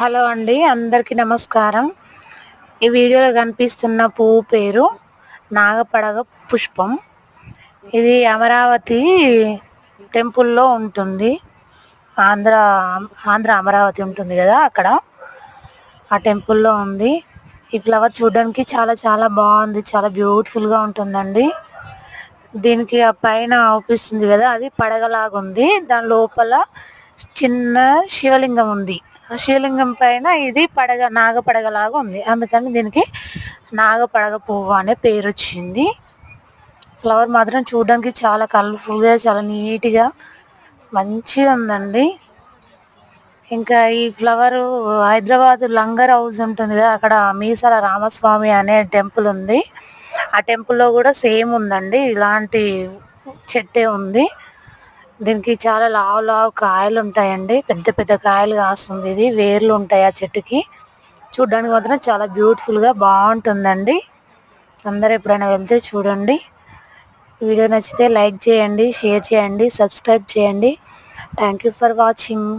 Hello అండి అందరికీ నమస్కారం. ఈ వీడియోలో కనిపిస్తున్న పువ్వు పేరు నాగపడగ పుష్పం. ఇది అమరావతి టెంపుల్లో ఉంటుంది. ఆంధ్ర ఆంధ్ర అమరావతి ఉంటుంది కదా అక్కడ. ఆ టెంపుల్లో ఉంది. ఈ ఫ్లవర్ చూడడానికి చాలా చాలా బాగుంది. చాలా బ్యూటిఫుల్గా ఉంటుందండి. దీనికి ఆ పైన అవుపిస్తుంది కదా అది పడగలాగా ఉంది దాని లోపల చిన్న శివలింగం ఉంది. శివలింగం పైన ఇది పడగ నాగపడగలాగా ఉంది. అందుకని దీనికి నాగపడగ పువ్వు అనే పేరు వచ్చింది ఫ్లవర్ మాత్రం చూడడానికి చాలా కలర్ఫుల్గా చాలా నీట్గా మంచిగా ఉందండి. ఇంకా ఈ ఫ్లవర్ హైదరాబాద్ లంగర్ హౌస్ ఉంటుంది కదా అక్కడ మీసాల రామస్వామి అనే టెంపుల్ ఉంది. ఆ టెంపుల్లో కూడా సేమ్ ఉందండి. ఇలాంటి చెట్టే ఉంది. దీనికి చాలా లావు లావు కాయలు ఉంటాయండి. పెద్ద పెద్ద కాయలు కాస్తుంది ఇది. వేర్లు ఉంటాయి ఆ చెట్టుకి. చూడడానికి మాత్రం చాలా బ్యూటిఫుల్గా బాగుంటుందండి. అందరు ఎప్పుడైనా వెళ్తే చూడండి. వీడియో నచ్చితే లైక్ చేయండి షేర్ చేయండి సబ్స్క్రైబ్ చేయండి. Thank you for watching